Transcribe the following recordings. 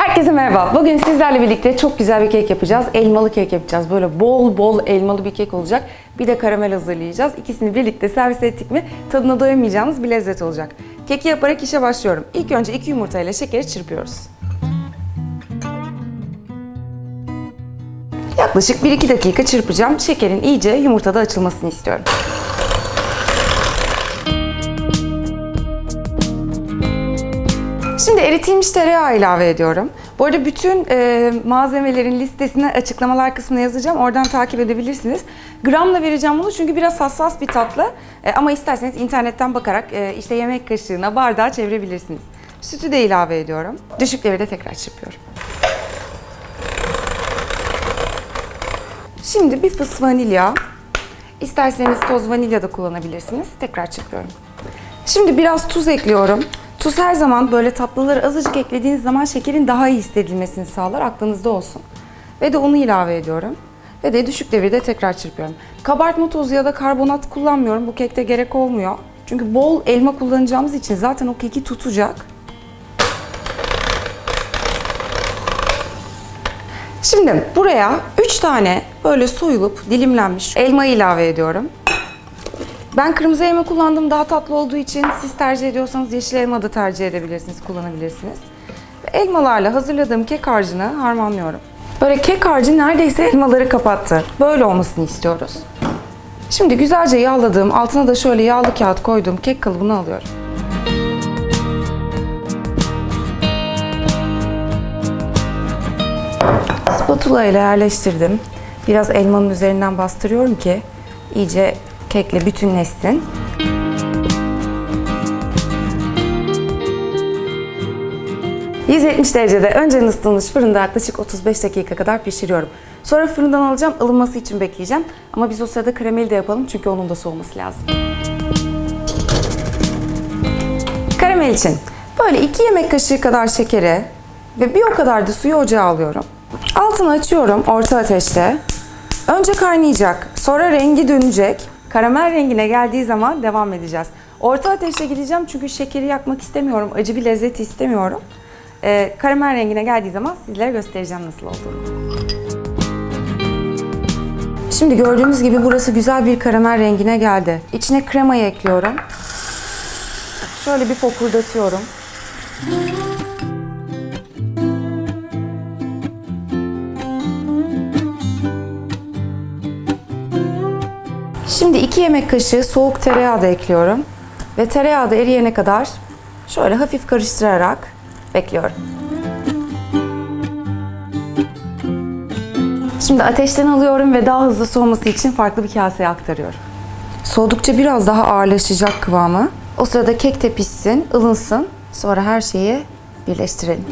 Herkese merhaba. Bugün sizlerle birlikte çok güzel bir kek yapacağız. Elmalı kek yapacağız. Böyle bol bol elmalı bir kek olacak. Bir de karamel hazırlayacağız. İkisini birlikte servis ettik mi tadına doyamayacağınız bir lezzet olacak. Keki yaparak işe başlıyorum. İlk önce iki yumurta ile şekeri çırpıyoruz. Yaklaşık 1-2 dakika çırpacağım. Şekerin iyice yumurtada açılmasını istiyorum. Şimdi eritilmiş tereyağı ilave ediyorum. Bu arada bütün e, malzemelerin listesini açıklamalar kısmına yazacağım. Oradan takip edebilirsiniz. Gramla vereceğim bunu çünkü biraz hassas bir tatlı. E, ama isterseniz internetten bakarak e, işte yemek kaşığına bardağa çevirebilirsiniz. Sütü de ilave ediyorum. Düşük devirde tekrar çırpıyorum. Şimdi bir fıs vanilya. İsterseniz toz vanilya da kullanabilirsiniz. Tekrar çırpıyorum. Şimdi biraz tuz ekliyorum. Tuz her zaman böyle tatlıları azıcık eklediğiniz zaman şekerin daha iyi hissedilmesini sağlar. Aklınızda olsun. Ve de unu ilave ediyorum. Ve de düşük devirde tekrar çırpıyorum. Kabartma tozu ya da karbonat kullanmıyorum. Bu kekte gerek olmuyor. Çünkü bol elma kullanacağımız için zaten o keki tutacak. Şimdi buraya 3 tane böyle soyulup dilimlenmiş elma ilave ediyorum. Ben kırmızı elma kullandım daha tatlı olduğu için siz tercih ediyorsanız yeşil elma da tercih edebilirsiniz, kullanabilirsiniz. Elmalarla hazırladığım kek harcını harmanlıyorum. Böyle kek harcı neredeyse elmaları kapattı. Böyle olmasını istiyoruz. Şimdi güzelce yağladığım, altına da şöyle yağlı kağıt koyduğum kek kalıbını alıyorum. Spatula ile yerleştirdim. Biraz elmanın üzerinden bastırıyorum ki iyice kekle bütünleşsin. ...170 derecede önceden ısıtılmış fırında yaklaşık 35 dakika kadar pişiriyorum. Sonra fırından alacağım, ılınması için bekleyeceğim. Ama biz o sırada karameli de yapalım çünkü onun da soğuması lazım. Karamel için böyle 2 yemek kaşığı kadar şekeri ve bir o kadar da suyu ocağa alıyorum. Altını açıyorum orta ateşte. Önce kaynayacak, sonra rengi dönecek. Karamel rengine geldiği zaman devam edeceğiz. Orta ateşte gideceğim çünkü şekeri yakmak istemiyorum, acı bir lezzeti istemiyorum. Ee, karamel rengine geldiği zaman sizlere göstereceğim nasıl olduğunu. Şimdi gördüğünüz gibi burası güzel bir karamel rengine geldi. İçine kremayı ekliyorum. Şöyle bir fokurdatıyorum. Şimdi 2 yemek kaşığı soğuk tereyağı da ekliyorum. Ve tereyağı da eriyene kadar şöyle hafif karıştırarak bekliyorum. Şimdi ateşten alıyorum ve daha hızlı soğuması için farklı bir kaseye aktarıyorum. Soğudukça biraz daha ağırlaşacak kıvamı. O sırada kek de pişsin, ılınsın. Sonra her şeyi birleştirelim.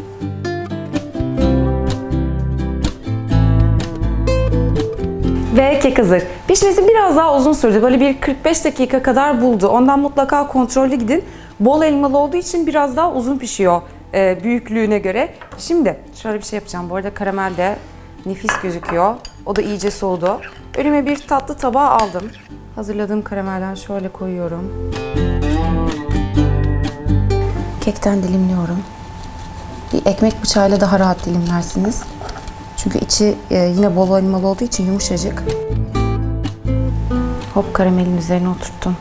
Ve kek hazır. Pişmesi biraz daha uzun sürdü. Böyle bir 45 dakika kadar buldu. Ondan mutlaka kontrollü gidin. Bol elmalı olduğu için biraz daha uzun pişiyor e, büyüklüğüne göre. Şimdi şöyle bir şey yapacağım. Bu arada karamel de nefis gözüküyor. O da iyice soğudu. Önüme bir tatlı tabağı aldım. Hazırladığım karamelden şöyle koyuyorum. Kekten dilimliyorum. Bir ekmek bıçağıyla daha rahat dilimlersiniz. Çünkü içi e, yine bol elmalı olduğu için yumuşacık. Hop karamelin üzerine oturttum.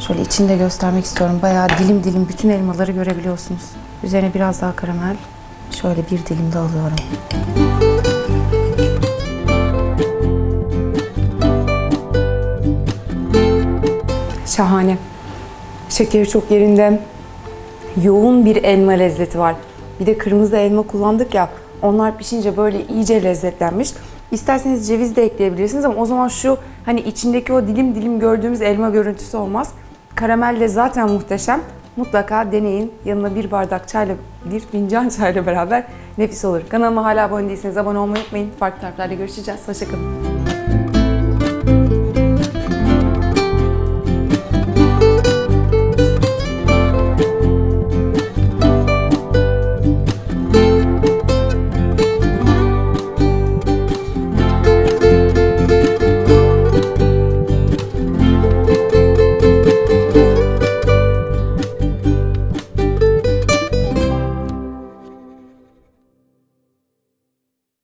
Şöyle içini de göstermek istiyorum. Bayağı dilim dilim bütün elmaları görebiliyorsunuz. Üzerine biraz daha karamel. Şöyle bir dilim de alıyorum. Şahane. Şekeri çok yerinde. Yoğun bir elma lezzeti var. Bir de kırmızı elma kullandık ya. Onlar pişince böyle iyice lezzetlenmiş. İsterseniz ceviz de ekleyebilirsiniz ama o zaman şu hani içindeki o dilim dilim gördüğümüz elma görüntüsü olmaz. Karamel de zaten muhteşem. Mutlaka deneyin. Yanına bir bardak çayla, bir fincan çayla beraber nefis olur. Kanalıma hala abone değilseniz abone olmayı unutmayın. Farklı tariflerde görüşeceğiz. Hoşçakalın.